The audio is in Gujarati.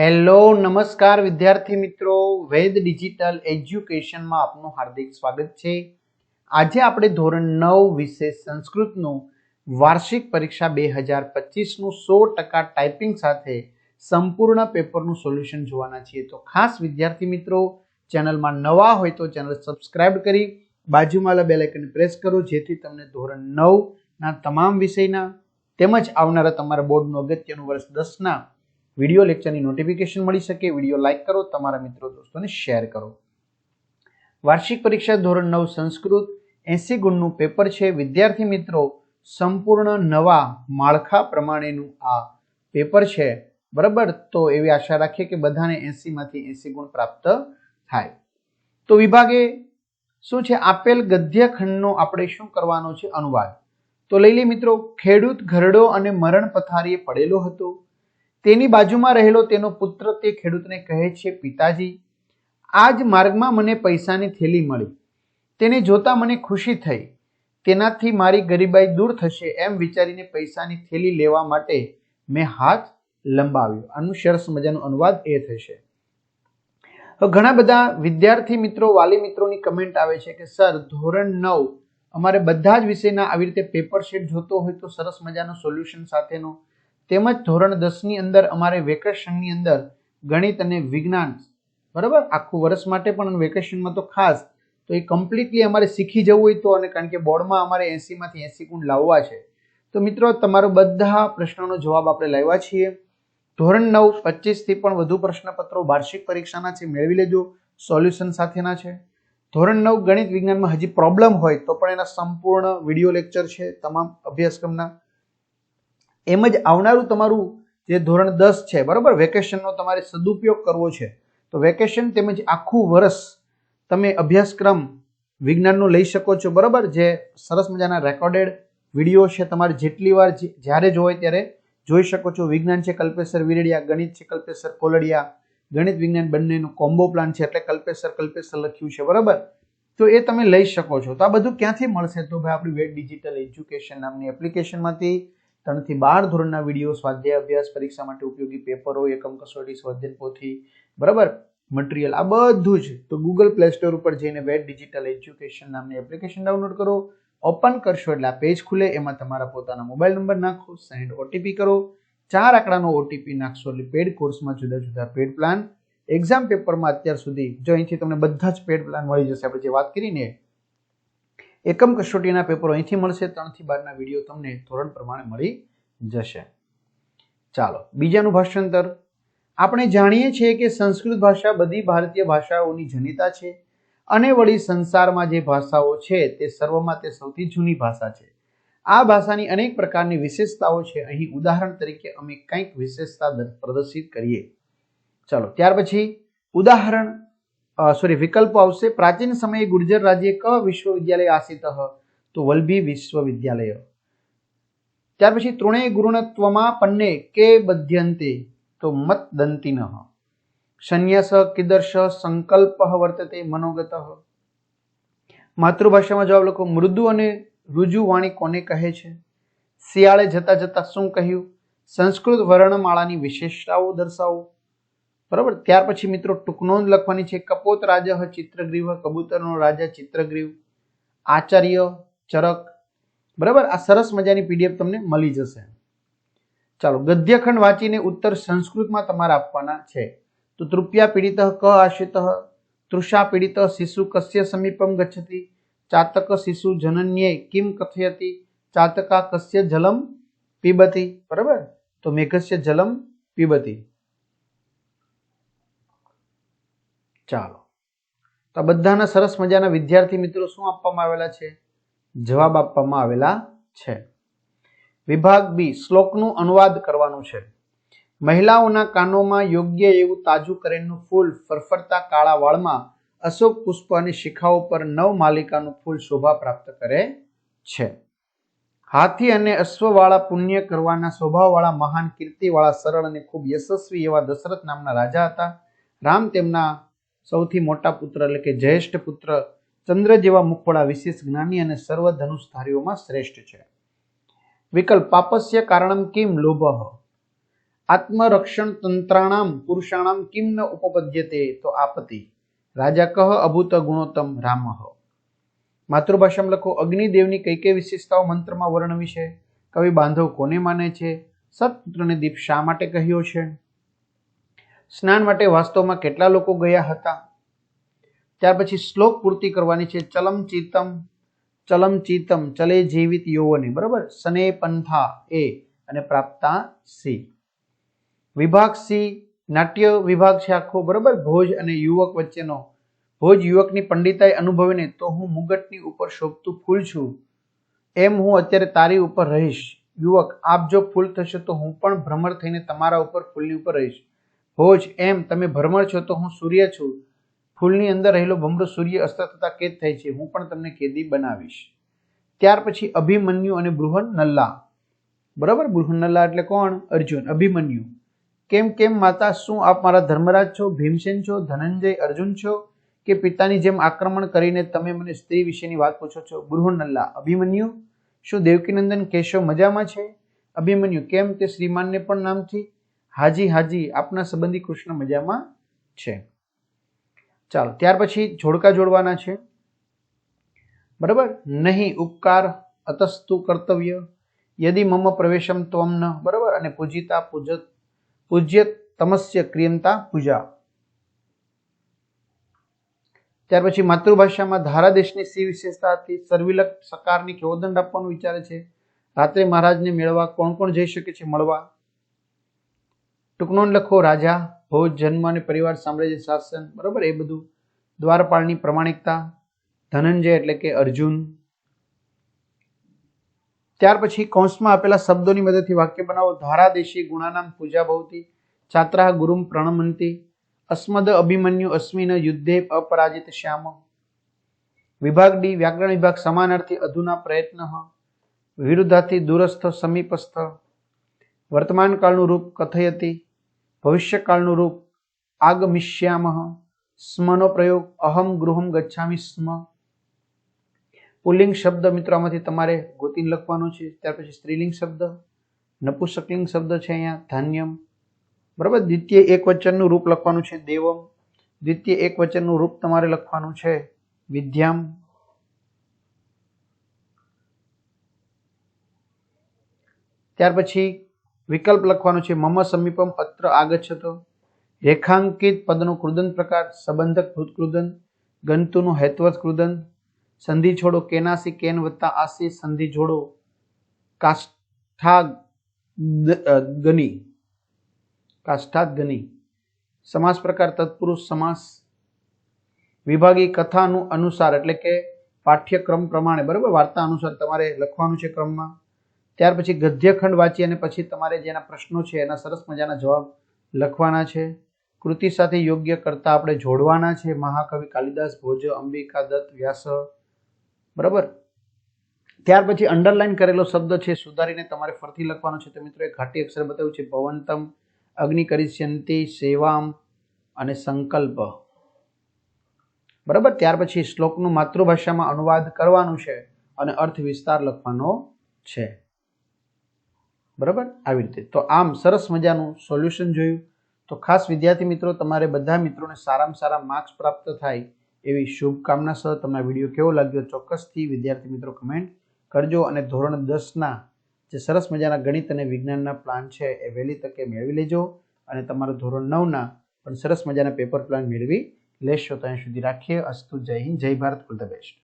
હેલો, નમસ્કાર વિદ્યાર્થી મિત્રો. વેદ ડિજિટલ એજ્યુકેશનમાં આપનું હાર્દિક સ્વાગત છે. આજે આપણે ધોરણ નવ વિશે સંસ્કૃતનું વાર્ષિક પરીક્ષા બે હજાર પચીસનું સો ટકા ટાઈપિંગ સાથે સંપૂર્ણ પેપરનું સોલ્યુશન જોવાના છીએ. તો ખાસ વિદ્યાર્થી મિત્રો, ચેનલમાં નવા હોય તો ચેનલ સબસ્ક્રાઇબ કરી, બાજુમાં બેલ આઇકન પ્રેસ કરો, જેથી તમને ધોરણ નવના તમામ વિષયના તેમજ આવનારા તમારા બોર્ડનું અગત્યનું વર્ષ દસના વીડિયો લેક્ચરની નોટિફિકેશન મળી શકે, વીડિયો લાઇક કરો, તમારા મિત્રો દોસ્તોને શેર કરો. વાર્ષિક પરીક્ષા ધોરણ નવ સંસ્કૃત એસી ગુણનું પેપર છે. વિદ્યાર્થી મિત્રો, સંપૂર્ણ નવા માળખા પ્રમાણેનું આ પેપર છે. બરાબર? તો એવી આશા રાખીએ કે બધાને એસીમાંથી એસી ગુણ પ્રાપ્ત થાય. તો વિભાગે શું છે? આપેલ ગદ્ય ખંડનો આપણે શું કરવાનો છે? અનુવાદ. તો લઈ લે મિત્રો, ખેડૂત ઘરડો અને મરણ પથારીએ પડેલો હતો. તેની બાજુમાં રહેલો તેનો પુત્ર તે ખેડૂતને કહે છે, પિતાજી આ જ માર્ગમાં મને પૈસાની થેલી મળી. તેને જોતા મને ખુશી થઈ. તેનાથી મારી ગરીબાઈ દૂર થશે એમ વિચારીને પૈસાની થેલી લેવા માટે મેં હાથ લંબાવ્યો. આનું સરસ મજાનો અનુવાદ એ થશે. ઘણા બધા વિદ્યાર્થી મિત્રો, વાલી મિત્રોની કમેન્ટ આવે છે કે, સર, ધોરણ નવ અમારે બધા જ વિષયના આવી રીતે પેપર શીટ જોતો હોય તો સરસ મજાનો સોલ્યુશન સાથેનો તેમજ ધોરણ દસની અંદર અમારે વેકેશનની અંદર ગણિત અને વિજ્ઞાન, બરાબર? આખું વર્ષ માટે પણ વેકેશનમાં તો ખાસ. તો એ કમ્પ્લીટલી અમારે શીખી જવું હોય તો, અને કારણ કે બોર્ડમાં અમારે એંસીમાંથી એંસી ગુણ લાવવા છે. તો મિત્રો, તમારો બધા પ્રશ્નોનો જવાબ આપણે લાવ્યા છીએ. ધોરણ નવ, પચીસથી પણ વધુ પ્રશ્નપત્રો વાર્ષિક પરીક્ષાના છે, મેળવી લેજો. સોલ્યુશન સાથેના છે. ધોરણ નવ, ગણિત વિજ્ઞાનમાં હજી પ્રોબ્લેમ હોય તો પણ એના સંપૂર્ણ વીડિયો લેક્ચર છે, તમામ અભ્યાસક્રમના. એમ જ આવનારું તમારું જે ધોરણ દસ છે, બરાબર? વેકેશનનો તમારે સદુપયોગ કરવો છે. તો વેકેશન તેમજ આખું વર્ષ તમે અભ્યાસક્રમ વિજ્ઞાનનો લઈ શકો છો, બરાબર? જે સરસ મજાના રેકોર્ડેડ વીડિયો છે તમારે જેટલી વાર જ્યારે જોવાય ત્યારે જોઈ શકો છો. વિજ્ઞાન છે કલ્પેશ્વર વિરડિયા, ગણિત છે કલ્પેશ્વર કોલડિયા, ગણિત વિજ્ઞાન બંનેનું કોમ્બો પ્લાન છે એટલે કલ્પેશ્વર કલ્પેશ્વર લખ્યું છે, બરાબર? તો એ તમે લઈ શકો છો. તો આ બધું ક્યાંથી મળશે? તો ભાઈ, આપણી વેટ ડિજિટલ એજ્યુકેશન નામની એપ્લિકેશનમાંથી ત્રણથી બાર ધોરણના વીડિયો સ્વાધ્યાય અભ્યાસ પરીક્ષા માટે ઉપયોગી પેપરો, એકમ કસોટી સ્વાધ્યાય પોથી, બરાબર? મટીરિયલ આ બધું જ. તો ગૂગલ પ્લે સ્ટોર ઉપર જઈને વેટ ડિજિટલ એજ્યુકેશન નામની એપ્લિકેશન ડાઉનલોડ કરો. ઓપન કરશો એટલે આ પેજ ખુલે. એમાં તમારા પોતાના મોબાઈલ નંબર નાખો સેન્ડ ઓટીપી કરો. ચાર આંકડાનો ઓટીપી નાખશો એટલે પેડ કોર્સમાં જુદા જુદા પેડ પ્લાન એક્ઝામ પેપરમાં અત્યાર સુધી જો અહીંથી તમને બધા જ પેડ પ્લાન મળી જશે. આપણે જે વાત કરીને એકમ કસોટીના પેપરો અહીંથી મળશે, ત્રણથી બારના વીડિયો તમને ધોરણ પ્રમાણે મળી જશે. ચાલો, બીજાનું ભાષાંતર. આપણે જાણીએ છીએ કે સંસ્કૃત ભાષા બધી ભારતીય ભાષાઓની જનિતા છે અને વળી સંસારમાં જે ભાષાઓ છે તે સર્વમાં તે સૌથી જૂની ભાષા છે. આ ભાષાની અનેક પ્રકારની વિશેષતાઓ છે. અહીં ઉદાહરણ તરીકે અમે કંઈક વિશેષતા પ્રદર્શિત કરીએ. ચાલો, ત્યાર પછી ઉદાહરણ સોરી વિકલ્પો આવશે. પ્રાચીન સમયે ગુર્જર રાજ્ય ક વિશ્વવિદ્યાલય આસિત તો વલ્લભી વિશ્વવિદ્યાલય. ત્યાર પછી ત્રણેય ગુરુણત્વમાં પન્ને કે બધ્યંતે તો મત દંતિન સંન્યાસ, કિદર્શ, સંકલ્પ વર્તતે, મનોગત માતૃભાષામાં જવાબ લખો, મૃદુ અને રુજુ વાણી કોને કહે છે? શિયાળે જતા જતા શું કહ્યું? સંસ્કૃત વર્ણમાળાની વિશેષતાઓ દર્શાવો. બરાબર? ત્યાર પછી મિત્રો ટૂંકનો નોંધ લખવાની છે, કપોત રાજા ચિત્રગ્રીવ, કબૂતરનો રાજા ચિત્રગ્રીવ, આચાર્ય, ચરક. બરાબર? આ સરસ મજાની પીડીએફ તમને મળી જશે. ચાલો, ગદ્યખંડ વાંચીને ઉત્તર સંસ્કૃતમાં તમારે આપવાના છે. તો તૃપ્યા પીડિત ક આશ્રિત, તૃષા પીડિત શિશુ કસ્ય સમીપમ ગચ્છતિ, ચાતક શિશુ જનન્યે કિમ કથયતિ, ચાતકા કસ્ય જલમ પીબતી. બરાબર? તો મેઘસ્ય જલમ પીબતી. ચાલો. તો આ બધાના સરસ મજાના વિદ્યાર્થી મિત્રો શું આપવામાં આવેલા છે? જવાબ આપવામાં આવેલા છે. વિભાગ બી, શ્લોકનું અનુવાદ કરવાનું છે. મહિલાઓના કાનોમાં યોગ્ય એવું તાજું કરેલનું ફૂલ ફરફરતા કાળા વાળમાં અશોક પુષ્પ અને શિખાઓ પર નવ માલિકાનું ફૂલ શોભા પ્રાપ્ત કરે છે. હાથી અને અશ્વવાળા પુણ્ય કરવાના સ્વભાવવાળા મહાન કીર્તિવાળા સરળ અને ખૂબ યશસ્વી એવા દશરથ નામના રાજા હતા. રામ તેમના સૌથી મોટા પુત્ર એટલે કે જ્યેષ્ઠ પુત્ર ચંદ્ર જેવા મુખવાળા વિશેષ જ્ઞાની અને સર્વ ધનુષધારીઓમાં શ્રેષ્ઠ છે. વિકલ્પ, પાપસ્ય કારણમ કિમ લોભ. આત્મરક્ષણ તંત્રાણામ પુરુષાણામ કિમ ન ઉપપદ્યતે તો આપતિ રાજા કહ અભૂત ગુણોત્તમ રામ માતૃભાષામાં લખો, અગ્નિદેવની કઈ કઈ વિશેષતાઓ મંત્રમાં વર્ણવી છે? કવિ બાંધવ કોને માને છે? સત્પુત્રને દીપ શા માટે કહ્યો છે? સ્નાન માટે વાસ્તવમાં કેટલા લોકો ગયા હતા? ત્યાર પછી શ્લોક પૂર્તિ કરવાની છે. ચલમ ચિતમ ચલમ ચિતમ, ચલે જીવિત યૌવને. બરાબર? સને પંથા એ અને પ્રાપ્તા સી. વિભાગ સી, નાટ્ય વિભાગ છે આખો. બરાબર? ભોજ અને યુવક વચ્ચેનો. ભોજ યુવકની પંડિતાઈ અનુભવીને, તો હું મુગટની ઉપર શોભતું ફૂલ છું. એમ હું અત્યારે તારી ઉપર રહીશ. યુવક, આપ જો ફૂલ થશે તો હું પણ ભ્રમર થઈને તમારા ઉપર ફૂલની ઉપર રહીશ. ભોજ એમ તમે ભ્રમર છો તો હું સૂર્ય છું. ફૂલની અંદર રહેલો ભમરો સૂર્ય અસ્ત થતા કેદ થાય છે. હું પણ તમને કેદી બનાવીશ. ત્યાર પછી અભિમન્યુ અને બૃહન નલ્લા. બરાબર? બૃહન નલ્લા એટલે કોણ? અર્જુન. અભિમન્યુ. કેમ કેમ માતા, શું આપ મારા ધર્મરાજ છો? ભીમસેન છો? ધનંજય, અર્જુન છો? કે પિતાની જેમ આક્રમણ કરીને તમે મને સ્ત્રી વિશેની વાત પૂછો છો? બૃહનલ્લા અભિમન્યુ, શું દેવકીનંદન કેશવ મજામાં છે? અભિમન્યુ, કેમ તે શ્રીમાનને પણ નામથી? હાજી હાજી, આપના સંબંધી કૃષ્ણ મજામાં છે. ચાલો, ત્યાર પછી જોડકા જોડવાના છે. બરાબર? નહીં, ઉપકાર, અતસ્તુ કર્તવ્ય, યદિ મમ પ્રવેશમ ત્વમ ન. બરાબર? અને પૂજિતા પૂજત પૂજ્ય, તમસ્ય, ક્રિયંતા, પૂજા. ત્યાર પછી માતૃભાષામાં ધારા દેશની સી વિશેષતા હતી. સકારની કેવો દંડ આપવાનું વિચારે છે? રાત્રે મહારાજને મેળવા કોણ કોણ જઈ શકે છે? મળવા. ટૂંકનોંધ લખો, રાજા, ભોજ, જન્મ અને પરિવાર સામ્રાજ્ય શાસન, બરાબર? એ બધું દ્વારપાળની પ્રમાણિકતા, ધનંજય એટલે કે અર્જુન. ત્યાર પછી કૌંસમાં આપેલા શબ્દોની મદદથી વાક્ય બનાવો. ધારાદેશી ગુણાનામ પૂજા ભવતી છાત્રા ગુરુમ પ્રણમંતી, અસ્મદ અભિમન્યુ અસ્મિન યુદ્ધે અપરાજિત શ્યામ. વિભાગ ડી, વ્યાકરણ વિભાગ, સમાનાર્થી અધુના પ્રયત્ન. વિરુદ્ધાથી દૂરસ્થ, સમીપસ્થ. વર્તમાન કાળનું રૂપ કથયતી. ભવિષ્યકાળનું રૂપ આગમિષ્યામહ. સ્મનો પ્રયોગ અહમ ગૃહમ ગચ્છામી સ્મ. પુલ્લિંગ શબ્દ મિત્રો આમાંથી તમારે ગોતિન લખવાનો છે. ત્યાર પછી સ્ત્રીલિંગ શબ્દ, નપુસકલિંગ શબ્દ છે અહીંયા, ધાન્યમ. બરાબર? દ્વિતીય એક વચનનું રૂપ લખવાનું છે દેવમ. દ્વિતીય એક વચનનું રૂપ તમારે લખવાનું છે વિદ્યામ. ત્યાર પછી વિકલ્પ લખવાનો છે, મમ સમીપમ અત્ર આગચ્છતો. રેખાંકિત પદનો કૃદન પ્રકાર, સંબંધક ભૂતકૃદન ગંતુનું હેતવત કૃદન સંધિ છોડો કેનાસી, કેન વત્તા આસી, સંધિ જોડો કાષ્ઠા ગની કાષ્ઠાત સમાસ પ્રકાર, તત્પુરુષ સમાસ. વિભાગી કથાનું અનુસાર, એટલે કે પાઠ્યક્રમ પ્રમાણે, બરાબર? વાર્તા અનુસાર તમારે લખવાનું છે ક્રમમાં. ત્યાર પછી ગદ્યખંડ વાંચી અને પછી તમારે જેના પ્રશ્નો છે એના સરસ મજાના જવાબ લખવાના છે. કૃતિ સાથે યોગ્ય કરતા આપણે જોડવાના છે. મહાકવિ કાલિદાસ, ભોજ, અંબિકા દત્ત, વ્યાસ. બરાબર? ત્યાર પછી અંડરલાઈન કરેલો શબ્દ છે, સુધારીને તમારે ફરથી લખવાનો છે. તો મિત્રો એ ઘાટી અક્ષર બતાવ્યું છે, ભવંતમ, અગ્નિ કરિષ્યંતિ, સેવામ અને સંકલ્પ. બરાબર? ત્યાર પછી શ્લોકનું માતૃભાષામાં અનુવાદ કરવાનું છે અને અર્થ વિસ્તાર લખવાનો છે. બરાબર? આવી રીતે. તો આમ સરસ મજાનું સોલ્યુશન જોયું. તો ખાસ વિદ્યાર્થી મિત્રો, તમારે બધા મિત્રોને સારામાં સારા માર્ક્સ પ્રાપ્ત થાય એવી શુભકામના સહ તમને વીડિયો કેવો લાગ્યો ચોક્કસથી વિદ્યાર્થી મિત્રો કમેન્ટ કરજો અને ધોરણ દસના જે સરસ મજાના ગણિત અને વિજ્ઞાનના પ્લાન છે એ વહેલી તકે મેળવી લેજો અને તમારું ધોરણ નવના પણ સરસ મજાના પેપર પ્લાન મેળવી લેશો ત્યાં સુધી રાખીએ. અસ્તુ જય હિન્દ, જય ભારત ઓલ ધ બેસ્ટ